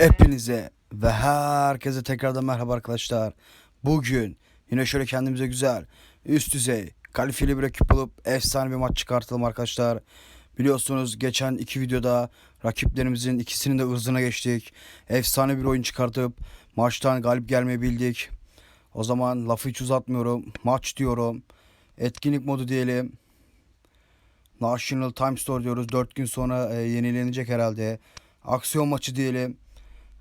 Hepinize ve herkese tekrardan merhaba arkadaşlar. Bugün yine şöyle kendimize güzel, üst düzey, kalifeli bir rakip bulup efsane bir maç çıkartalım arkadaşlar. Biliyorsunuz geçen iki videoda rakiplerimizin ikisinin de ırzına geçtik. Efsane bir oyun çıkartıp maçtan galip gelmeyi bildik. O zaman lafı hiç uzatmıyorum. Maç diyorum. Etkinlik modu diyelim. National Time Store diyoruz. 4 gün sonra e, yenilenecek herhalde. Aksiyon maçı diyelim.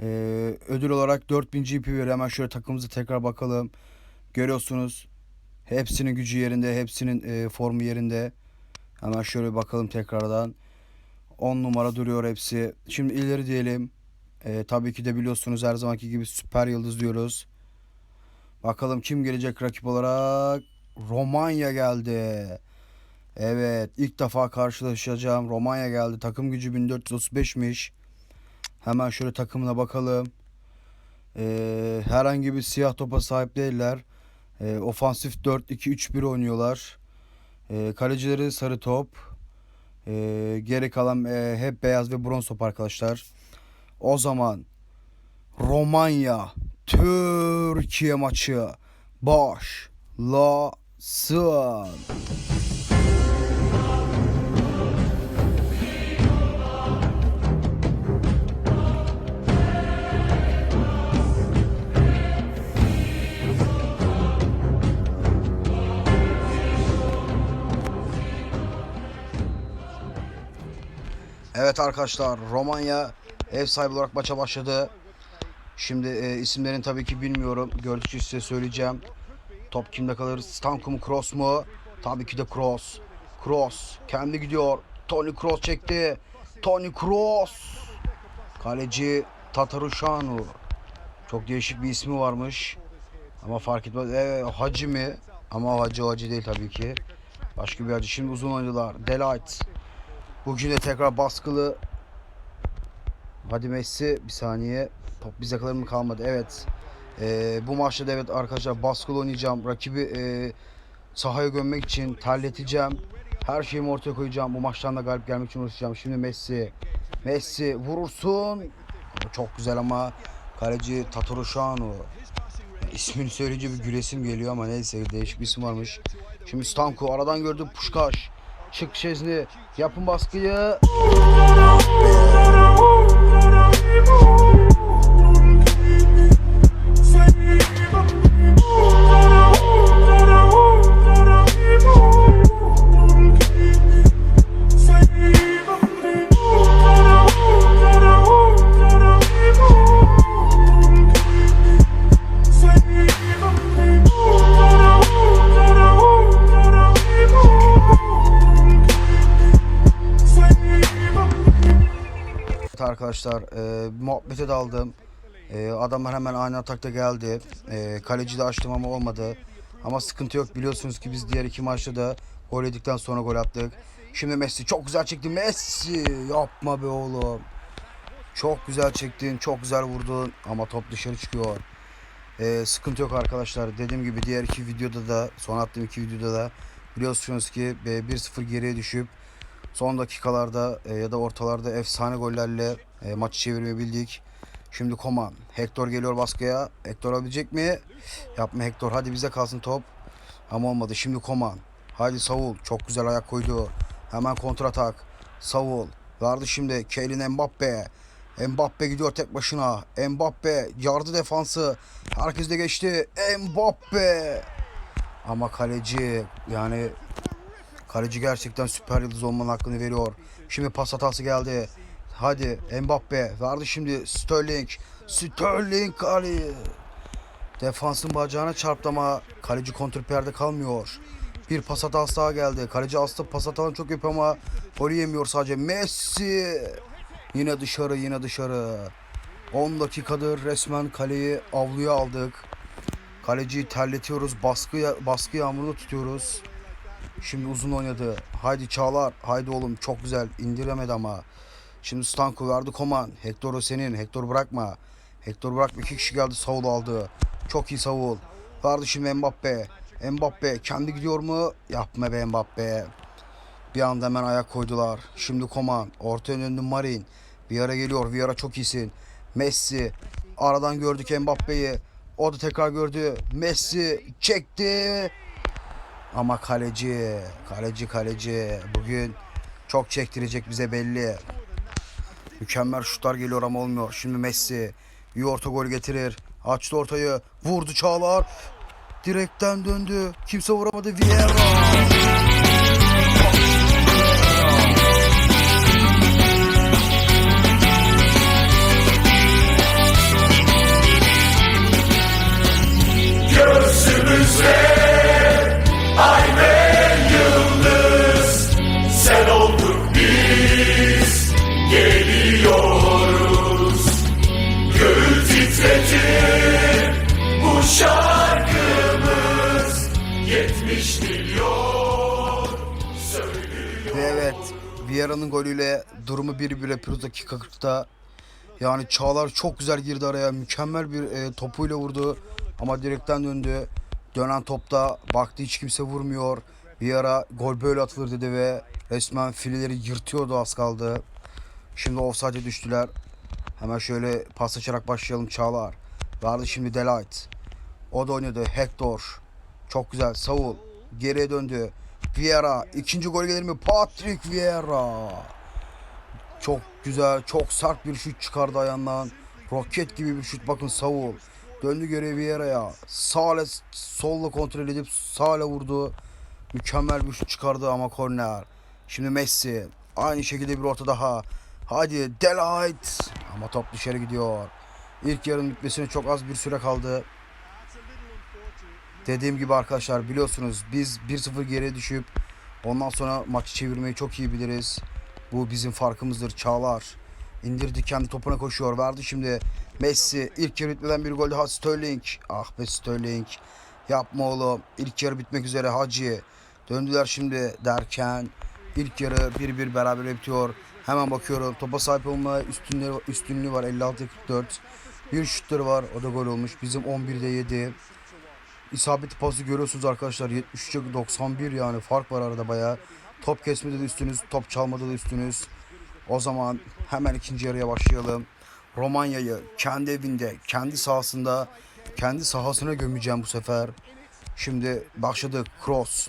Ee, ödül olarak 4000 GP veriyor. Hemen şöyle takımımıza tekrar bakalım. Görüyorsunuz. Hepsinin gücü yerinde. Hepsinin e, formu yerinde. Hemen şöyle bakalım tekrardan. 10 numara duruyor hepsi. Şimdi ileri diyelim. Ee, tabii ki de biliyorsunuz her zamanki gibi süper yıldız diyoruz. Bakalım kim gelecek rakip olarak. Romanya geldi. Evet ilk defa karşılaşacağım. Romanya geldi. Takım gücü 1435'miş. Hemen şöyle takımına bakalım. Ee, herhangi bir siyah topa sahip değiller. Ee, ofansif 4-2-3-1 oynuyorlar. Ee, kalecileri sarı top. Ee, geri kalan e, hep beyaz ve bronz top arkadaşlar. O zaman Romanya Türkiye maçı başlasın. Evet arkadaşlar Romanya ev sahibi olarak maça başladı. Şimdi e, isimlerini tabii ki bilmiyorum. Gördükçe size söyleyeceğim. Top kimde kalır? Stanko mu Kroos mu? Tabii ki de Kroos. Kroos kendi gidiyor. Toni Kroos çekti. Toni Kroos. Kaleci Tataruşanu. Çok değişik bir ismi varmış. Ama fark etmez. E, hacı mı? Ama hacı hacı değil tabii ki. Başka bir hacı. Şimdi uzun oyuncular. Delight. Bugün de tekrar baskılı. Hadi Messi bir saniye. Top bize kalır mı kalmadı. Evet. Ee, bu maçta da evet arkadaşlar baskılı oynayacağım. Rakibi e, sahaya gömmek için terleteceğim. Her şeyimi ortaya koyacağım. Bu maçtan da galip gelmek için uğraşacağım. Şimdi Messi. Messi vurursun. Çok güzel ama kaleci Tataruşanu. İsmini söyleyince bir gülesim geliyor ama neyse değişik bir isim varmış. Şimdi Stanko aradan gördüm Puşkaş. Çık Şezni. Yapın baskıyı. Arkadaşlar e, muhabbete daldım. E, adamlar hemen aynı atakta geldi. E, kaleci de açtım ama olmadı. Ama sıkıntı yok biliyorsunuz ki biz diğer iki maçta da gol yedikten sonra gol attık. Şimdi Messi çok güzel çekti. Messi yapma be oğlum. Çok güzel çektin, çok güzel vurdun ama top dışarı çıkıyor. E, sıkıntı yok arkadaşlar. Dediğim gibi diğer iki videoda da, son attığım iki videoda da biliyorsunuz ki e, 1-0 geriye düşüp Son dakikalarda e, ya da ortalarda efsane gollerle e, maçı çevirmeyi bildik. Şimdi Koman. Hector geliyor baskıya. Hector alabilecek mi? Yapma Hector. Hadi bize kalsın top. Ama olmadı. Şimdi Koman. Hadi Saul. Çok güzel ayak koydu. Hemen kontratak. Saul. Vardı şimdi. Keylin Mbappe. Mbappe gidiyor tek başına. Mbappe yardı defansı. Herkes de geçti. Mbappe. Ama kaleci yani Kaleci gerçekten süper yıldız olmanın hakkını veriyor. Şimdi pas hatası geldi. Hadi Mbappe verdi şimdi Sterling. Sterling kale. Defansın bacağına çarptı ama kaleci kontrperde kalmıyor. Bir pas hatası daha geldi. Kaleci aslında pas hatalarını çok yapıyor ama golü yemiyor sadece. Messi. Yine dışarı yine dışarı. 10 dakikadır resmen kaleyi avluya aldık. Kaleciyi terletiyoruz. Baskı, baskı yağmurunu tutuyoruz. Şimdi uzun oynadı. Haydi Çağlar. Haydi oğlum çok güzel. indiremedi ama. Şimdi Stanko verdi Koman. Hector o senin. Hector bırakma. Hector bırakma. İki kişi geldi. Saul aldı. Çok iyi Saul. Verdi şimdi Mbappe. Mbappe kendi gidiyor mu? Yapma be Mbappe. Bir anda hemen ayak koydular. Şimdi Koman. Ortaya döndü Marin. Vieira geliyor. Vieira çok iyisin. Messi aradan gördük Mbappe'yi. O da tekrar gördü. Messi çekti. Ama kaleci, kaleci, kaleci bugün çok çektirecek bize belli. Mükemmel şutlar geliyor ama olmuyor. Şimdi Messi bir orta gol getirir. Açtı ortayı. Vurdu Çağlar. Direkten döndü. Kimse vuramadı. Vieira. Göğsümüzde ay ve yıldız Sen olduk biz geliyoruz Göğü titretir bu şarkımız Yetmiş milyon söylüyor Ve evet Vieira'nın golüyle durumu 1-1 yapıyoruz dakika 40'ta. Yani Çağlar çok güzel girdi araya. Mükemmel bir e, topuyla vurdu. Ama direkten döndü. Dönen topta baktı hiç kimse vurmuyor. Bir ara gol böyle atılır dedi ve resmen fileleri yırtıyordu az kaldı. Şimdi offside'e düştüler. Hemen şöyle pas açarak başlayalım Çağlar. Vardı şimdi Delight. O da oynadı. Hector. Çok güzel. Saul. Geriye döndü. Vieira. ikinci gol gelir mi? Patrick Vieira. Çok güzel. Çok sert bir şut çıkardı ayağından. Roket gibi bir şut. Bakın Saul. Döndü geriye Vieira'ya. Sağla solla kontrol edip sağla vurdu. Mükemmel bir şut çıkardı ama korner. Şimdi Messi. Aynı şekilde bir orta daha. Hadi Delight. Ama top dışarı gidiyor. İlk yarının bitmesine çok az bir süre kaldı. Dediğim gibi arkadaşlar biliyorsunuz biz 1-0 geriye düşüp ondan sonra maçı çevirmeyi çok iyi biliriz. Bu bizim farkımızdır. Çağlar indirdi kendi topuna koşuyor. Verdi şimdi Messi. ilk yarı bitmeden bir gol daha Sterling. Ah be Sterling. Yapma oğlum. İlk yarı bitmek üzere Hacı. Döndüler şimdi derken ilk yarı 1-1 beraber bitiyor. Hemen bakıyorum. Topa sahip olma üstünlüğü, üstünlüğü var 56-44. Bir şutları var. O da gol olmuş. Bizim 11'de 7. İsabetli pası görüyorsunuz arkadaşlar. 73'e 91 yani fark var arada bayağı. Top kesmede de üstünüz, top çalmada da üstünüz. O zaman hemen ikinci yarıya başlayalım. Romanya'yı kendi evinde, kendi sahasında, kendi sahasına gömeceğim bu sefer. Şimdi başladık. Cross,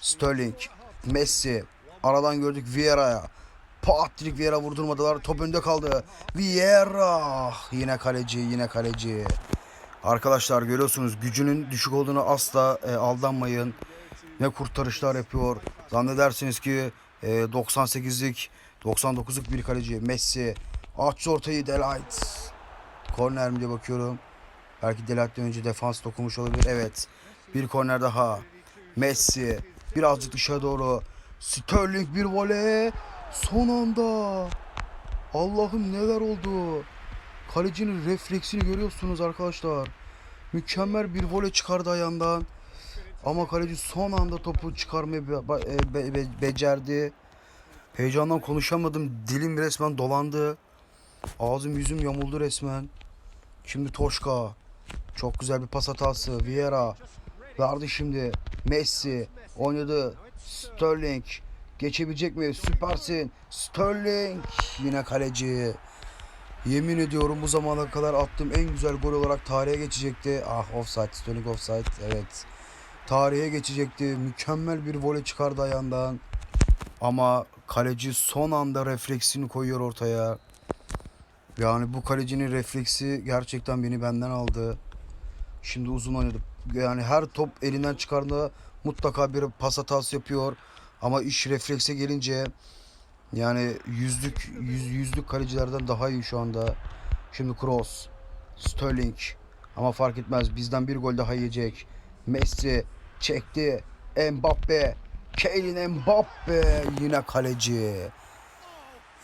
Sterling, Messi. Aradan gördük Vieira'ya. Patrick Vieira vurdurmadılar. Top önde kaldı. Vieira. Yine kaleci, yine kaleci. Arkadaşlar görüyorsunuz gücünün düşük olduğunu asla e, aldanmayın. Ne kurtarışlar yapıyor. Zannedersiniz ki e, 98'lik 99'luk bir kaleci Messi. Açtı ortayı Delight. Korner mi diye bakıyorum. Belki Delight'ten önce defans dokunmuş olabilir. Evet. Bir korner daha. Messi. Birazcık dışarı doğru. Sterling bir voley. Son anda. Allah'ım neler oldu. Kalecinin refleksini görüyorsunuz arkadaşlar. Mükemmel bir voley çıkardı ayağından. Ama kaleci son anda topu çıkarmayı be- be- be- be- becerdi. Heyecandan konuşamadım. Dilim resmen dolandı. Ağzım yüzüm yamuldu resmen. Şimdi Toşka. Çok güzel bir pas hatası. Vieira. Verdi şimdi. Messi. Oynadı. Sterling. Geçebilecek mi? Süpersin. Sterling. Yine kaleci. Yemin ediyorum bu zamana kadar attığım en güzel gol olarak tarihe geçecekti. Ah offside, Sterling offside. Evet. Tarihe geçecekti. Mükemmel bir voley çıkardı ayağından. Ama kaleci son anda refleksini koyuyor ortaya. Yani bu kalecinin refleksi gerçekten beni benden aldı. Şimdi uzun oynadı. Yani her top elinden çıkardığında mutlaka bir pas hatası yapıyor. Ama iş reflekse gelince yani yüzlük yüz, yüzlük kalecilerden daha iyi şu anda. Şimdi Kroos, Sterling ama fark etmez bizden bir gol daha yiyecek. Messi çekti. Mbappe, Kylian Mbappe yine kaleci.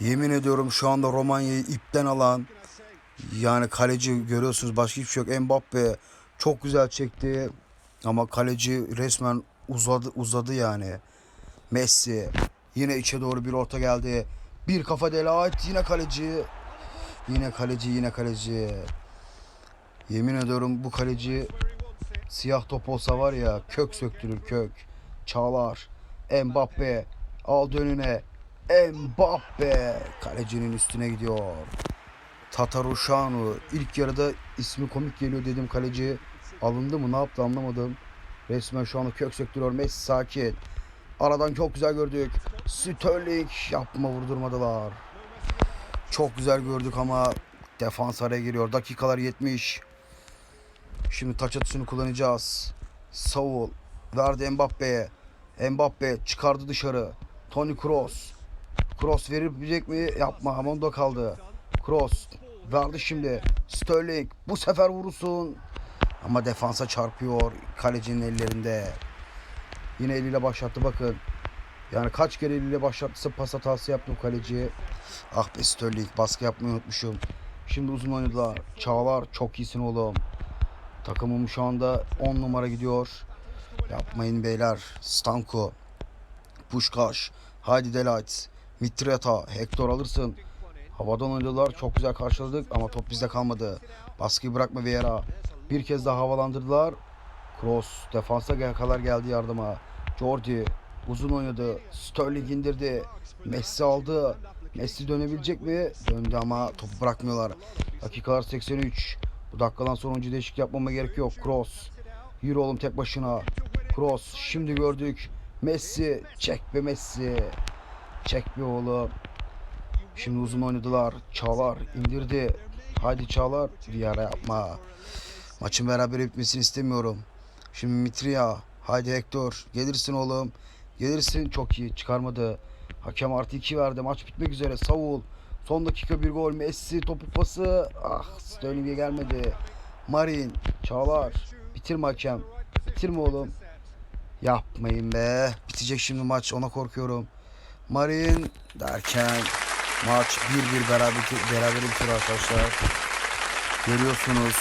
Yemin ediyorum şu anda Romanya'yı ipten alan yani kaleci görüyorsunuz başka hiçbir şey yok. Mbappe çok güzel çekti ama kaleci resmen uzadı uzadı yani. Messi yine içe doğru bir orta geldi. Bir kafa Delight yine kaleci. Yine kaleci yine kaleci. Yemin ediyorum bu kaleci siyah top olsa var ya kök söktürür kök. Çağlar. Mbappe aldı önüne. Mbappe kalecinin üstüne gidiyor. Tataruşanu. İlk yarıda ismi komik geliyor dedim kaleci. Alındı mı ne yaptı anlamadım. Resmen şu anda kök söktürüyor. Messi sakin. Aradan çok güzel gördük. Sterling yapma vurdurmadılar. Çok güzel gördük ama defans araya giriyor. Dakikalar 70. Şimdi taç atışını kullanacağız. Saul verdi Mbappe'ye. Mbappe çıkardı dışarı. Toni Kroos. Kroos verebilecek mi? Yapma. Amondo kaldı. Kroos verdi şimdi. Sterling bu sefer vurursun. Ama defansa çarpıyor. Kalecinin ellerinde. Yine eliyle başlattı bakın. Yani kaç kere eliyle başlattıysa pas hatası yaptı bu kaleci. Ah be Sterling baskı yapmayı unutmuşum. Şimdi uzun oynadılar. Çağlar çok iyisin oğlum. Takımım şu anda 10 numara gidiyor. Yapmayın beyler. Stanko. Puşkaş. Haydi Delight. Mitreta. Hector alırsın. Havadan oynadılar. Çok güzel karşıladık ama top bizde kalmadı. Baskıyı bırakma Vieira. Bir kez daha havalandırdılar. Kroos defansa kadar geldi yardıma. Jordi uzun oynadı. Sterling indirdi. Messi aldı. Messi dönebilecek mi? Döndü ama topu bırakmıyorlar. Dakikalar 83. Bu dakikadan sonra oyuncu değişiklik yapmama gerek yok. Kroos. Yürü oğlum tek başına. Kroos. Şimdi gördük. Messi. Çek be Messi. Çek be oğlum. Şimdi uzun oynadılar. Çağlar indirdi. Haydi Çağlar. Viyara yapma. Maçın beraber bitmesini istemiyorum. Şimdi Mitria. Haydi Hector. Gelirsin oğlum. Gelirsin. Çok iyi. Çıkarmadı. Hakem artı 2 verdi. Maç bitmek üzere. Savul. Son dakika bir gol. Messi topu pası. Ah Sterling'e gelmedi. Marin. Çağlar. Bitirme hakem. Bitirme oğlum. Yapmayın be. Bitecek şimdi maç. Ona korkuyorum. Marin derken maç 1-1 beraber, beraber bitiyor arkadaşlar. Görüyorsunuz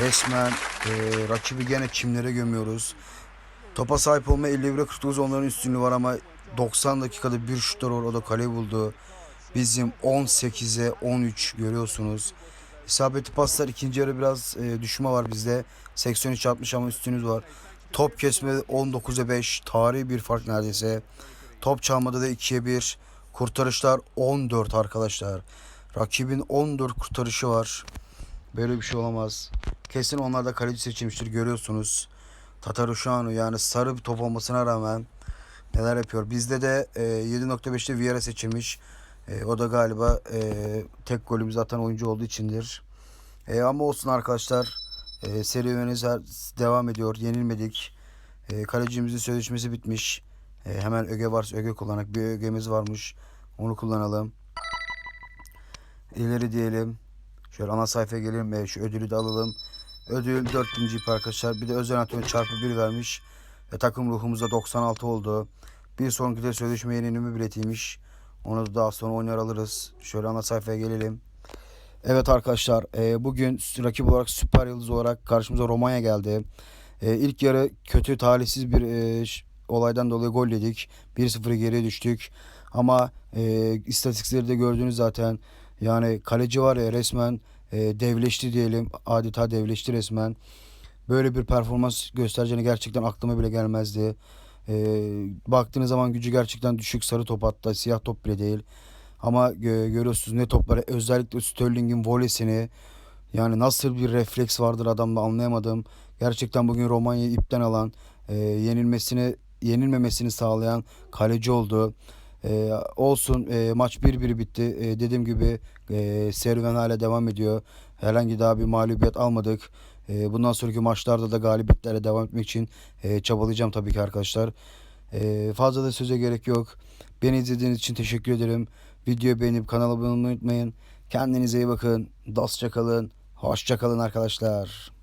resmen e, rakibi gene çimlere gömüyoruz. Topa sahip olma 51'e 49 onların üstünlüğü var ama 90 dakikada bir şutlar var o da kale buldu. Bizim 18'e 13 görüyorsunuz. İsabetli paslar ikinci yarı biraz e, düşme var bizde. 83-60 ama üstünüz var. Top kesme 19'a 5 tarihi bir fark neredeyse. Top çalmada da 2'ye 1. Kurtarışlar 14 arkadaşlar. Rakibin 14 kurtarışı var. Böyle bir şey olamaz. Kesin onlar da kaleci seçilmiştir görüyorsunuz. Tataruşanu yani sarı bir top olmasına rağmen neler yapıyor. Bizde de e, 7.5'te Vieira seçilmiş. E, o da galiba e, tek golümüz atan oyuncu olduğu içindir. E, ama olsun arkadaşlar. E, serüvenimiz her- devam ediyor. Yenilmedik. E, kalecimizin sözleşmesi bitmiş. E, hemen öge varsa öge kullanak. Bir ögemiz varmış. Onu kullanalım. İleri diyelim. Şöyle ana sayfaya gelelim. E, şu ödülü de alalım. Ödül 4000 GP arkadaşlar. Bir de özel antrenör çarpı 1 vermiş. E, takım ruhumuzda 96 oldu. Bir sonraki de sözleşme yenileme biletiymiş. Onu da daha sonra oynar alırız. Şöyle ana sayfaya gelelim. Evet arkadaşlar e, bugün rakip olarak süper yıldız olarak karşımıza Romanya geldi. E, ilk yarı kötü talihsiz bir e, olaydan dolayı gol yedik. 1-0 geriye düştük. Ama e, istatistikleri de gördünüz zaten. Yani kaleci var ya resmen e, devleşti diyelim. Adeta devleşti resmen. Böyle bir performans göstereceğini gerçekten aklıma bile gelmezdi. E, baktığınız zaman gücü gerçekten düşük sarı top hatta siyah top bile değil. Ama gö- görüyorsunuz ne topları özellikle Sterling'in volesini yani nasıl bir refleks vardır adamda anlayamadım. Gerçekten bugün Romanya'yı ipten alan, e, yenilmesini yenilmemesini sağlayan kaleci oldu. E, olsun e, maç 1-1 bitti. E, dediğim gibi e, serüven hala devam ediyor. Herhangi daha bir mağlubiyet almadık. E, bundan sonraki maçlarda da galibiyetlerle devam etmek için e, çabalayacağım tabii ki arkadaşlar. E, fazla da söze gerek yok. Beni izlediğiniz için teşekkür ederim. Videoyu beğenip kanala abone olmayı unutmayın. Kendinize iyi bakın. Dostça kalın. Hoşça kalın arkadaşlar.